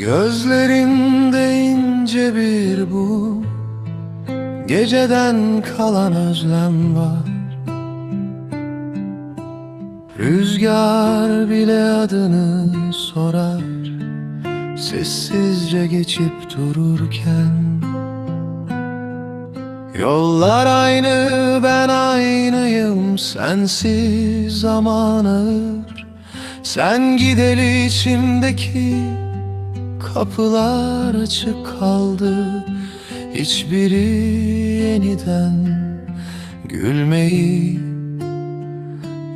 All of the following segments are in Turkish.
Gözlerinde ince bir bu. Geceden kalan özlem var. Rüzgar bile adını sorar. Sessizce geçip dururken. Yollar aynı ben aynıyım. Sensiz zaman ağır. Sen gideli içimdeki Kapılar açık kaldı. Hiçbiri yeniden Gülmeyi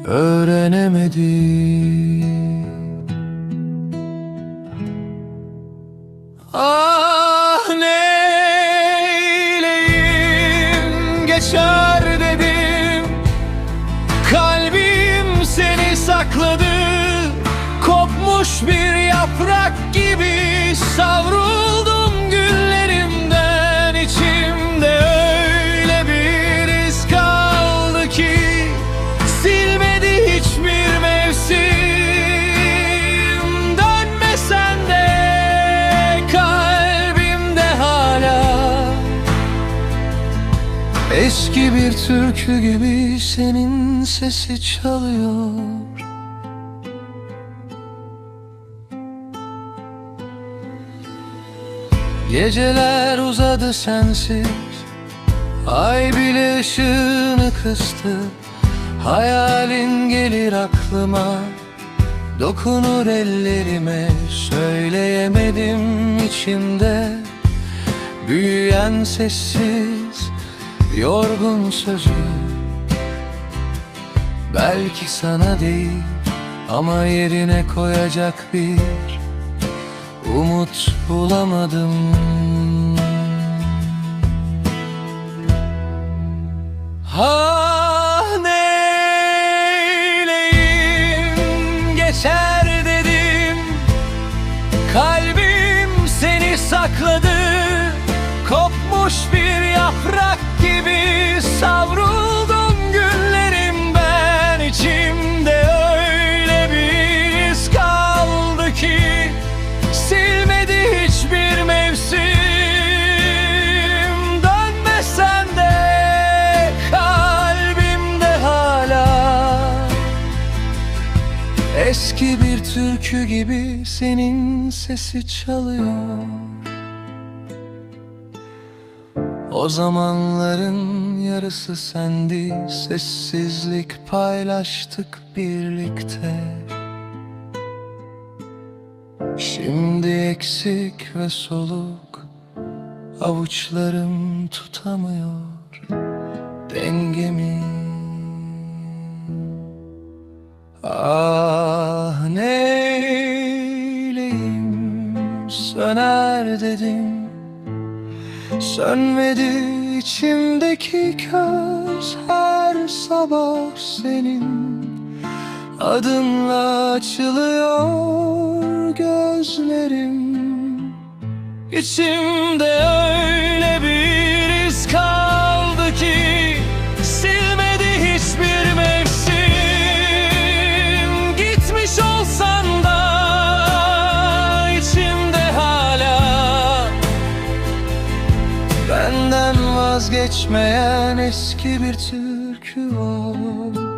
öğrenemedi. Ah neyleyim? Geçer dedim. Kalbim seni sakladı. Kopmuş bir yaprak Savruldum güllerimden içimde öyle bir iz kaldı ki Silmedi hiçbir mevsim. Dönmesen de kalbimde hala Eski bir türkü gibi senin sesi çalıyor Geceler uzadı sensiz. Ay bile ışığını kıstı. Hayalin gelir aklıma. Dokunur ellerime Söyleyemedim içimde. Büyüyen sessiz Yorgun sözü. Belki sana değil Ama yerine koyacak bir Umut bulamadım. Ah neyleyim? Geçer dedim. Kalbim seni sakladı. Kopmuş bir yaprak gibi Savruldum Eski bir türkü gibi senin sesi çalıyor. O zamanların yarısı sendi Sessizlik paylaştık birlikte. Şimdi eksik ve soluk Avuçlarım tutamıyor. Dengemi Ah dedim Sönmedi içimdeki köz her sabah senin. Adınla açılıyor gözlerim. İçimde Vazgeçmeyen eski bir türkü var